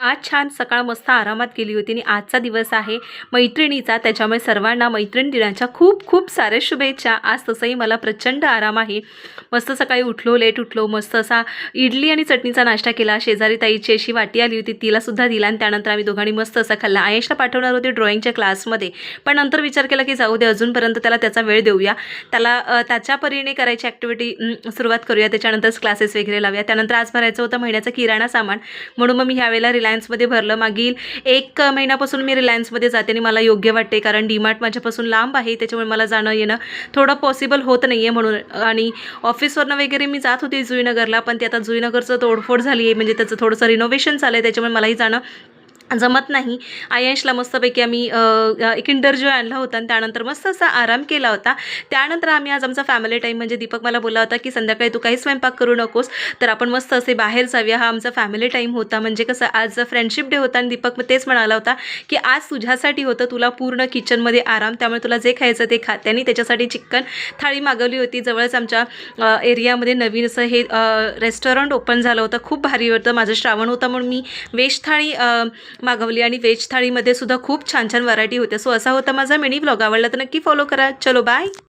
आज छान सकाळ मस्त आरामात गेली होती आणि आजचा दिवस आहे मैत्रिणीचा. त्याच्यामुळे सर्वांना मैत्रिणी दिनाच्या खूप खूप साऱ्या शुभेच्छा. आज तसंही मला प्रचंड आराम आहे. मस्त सकाळी उठलो लेट उठलो मस्त असा इडली आणि चटणीचा नाश्ता केला. शेजारी ताईची अशी वाटी आली होती तिलासुद्धा दिला आणि त्यानंतर आम्ही दोघांनी मस्त असा खाल्ला. आयशला पाठवणार होते ड्रॉइंगच्या क्लासमध्ये. पण नंतर विचार केला की जाऊ दे अजूनपर्यंत त्याला त्याचा वेळ देऊया. त्याला त्याच्या परीने करायची ॲक्टिव्हिटी सुरुवात करूया. त्याच्यानंतरच क्लासेस वगैरे लावूया. त्यानंतर आज भरायचं होतं महिन्याचं किराणा सामान. म्हणून मग मी ह्यावेळेला रिलायन्समध्ये भरलं. मागील एक महिन्यापासून मी रिलायन्समध्ये जाते आणि मला योग्य वाटते कारण डीमार्ट माझ्यापासून लांब आहे त्याच्यामुळे मला जाणं येणं थोडं पॉसिबल होत नाही आहे म्हणून. आणि ऑफिसवरनं वगैरे मी जात होते जुईनगरला पण ते आता जुईनगरचं तोडफोड झाली आहे म्हणजे त्याचं थोडंसं रिनोव्हेशन चाललं आहे त्याच्यामुळे मलाही जाणं जमत नाही. आयांशला मस्तपैकी आम्ही एक इंटरव्ह्यू आणला होता आणि त्यानंतर मस्त असा आराम केला होता. त्यानंतर आम्ही आज आमचा फॅमिली टाईम म्हणजे दीपक मला बोलला होता की संध्याकाळी तू काही स्वयंपाक करू नकोस तर आपण मस्त असे बाहेर जाऊया. हा आमचा फॅमिली टाईम होता. म्हणजे कसं आज फ्रेंडशिप डे होता आणि दीपक मग तेच म्हणाला होता की आज तुझ्यासाठी होतं तुला पूर्ण किचनमध्ये आराम त्यामुळे तुला जे खायचं ते खा. त्यांनी त्याच्यासाठी चिकन थाळी मागवली होती. जवळच आमच्या एरियामध्ये नवीन असं हे रेस्टॉरंट ओपन झालं होतं. खूप भारी होतं. माझं श्रावण होतं म्हणून मी वेश थाळी मागवली आणि व्हेज थाळीमध्ये सुद्धा खूप छान छान व्हरायटी होत्या. सो असा होता माझा मिनी ब्लॉग आवडला तर नक्की फॉलो करा. चलो बाय